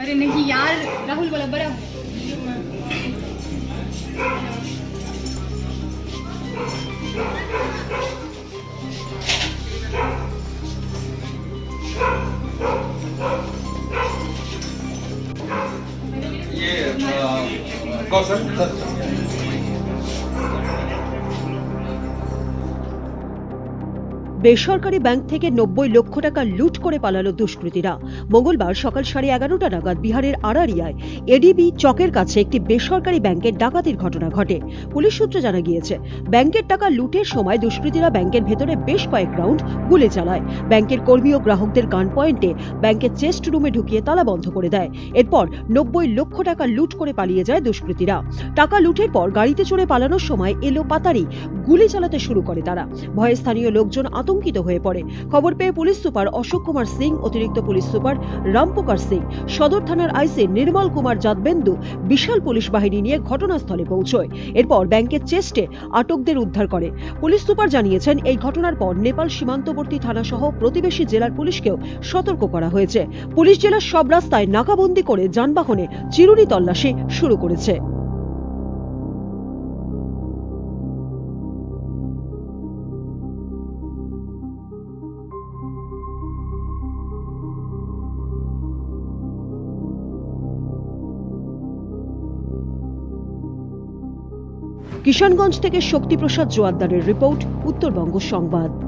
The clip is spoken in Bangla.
अरे नहीं यार राहुल बोला बड़ा ये कौशल বেসরকারি ব্যাংক থেকে নব্বই লক্ষ টাকা লুট করে পালালো দুষ্কৃতীরা। মঙ্গলবার সকাল সাড়ে এগারোটা নাগাদ বিহারের আড়ারিয়ায় এডিবি চকের কাছে একটি বেসরকারি ব্যাংকের ডাকাতির ঘটনা ঘটে। পুলিশ সূত্রে জানা গিয়েছে, ব্যাংকের টাকা লুটের সময় দুষ্কৃতীরা ব্যাংকের ভেতরে বেশ কয়েক রাউন্ড গুলি চালায়। ব্যাংকের কর্মী ও গ্রাহকদের গান পয়েন্টে ব্যাংকের চেস্ট রুমে ঢুকিয়ে তালা বন্ধ করে দেয়। এরপর নব্বই লক্ষ টাকা লুট করে পালিয়ে যায় দুষ্কৃতীরা। টাকা লুটের পর গাড়িতে চড়ে পালানোর সময় এলো পাতারি গুলি চালাতে শুরু করে তারা। ভয়ে স্থানীয় লোকজন আতঙ্কিত হয়ে পড়ে। খবর পেয়ে পুলিশ সুপার অশোক কুমার সিং, অতিরিক্ত পুলিশ সুপার রামপ্রকাশ সিং, সদর থানার আইসি নির্মল কুমার যাদবেন্দু বিশাল পুলিশ বাহিনী নিয়ে ঘটনাস্থলে পৌঁছয়। এরপর ব্যাংকের চেস্টে আটকদের উদ্ধার করে। পুলিশ সুপার জানিয়েছেন, এই ঘটনার পর নেপাল সীমান্তবর্তী থানা সহ প্রতিবেশী জেলার পুলিশকেও সতর্ক করা হয়েছে। পুলিশ জেলার সব রাস্তায় নাকাবন্দি করে যানবাহনে চিরুনি তল্লাশি শুরু করেছে। কিষানগঞ্জ থেকে শক্তিপ্রসাদ জোয়ারদারের রিপোর্ট উত্তরবঙ্গ সংবাদ।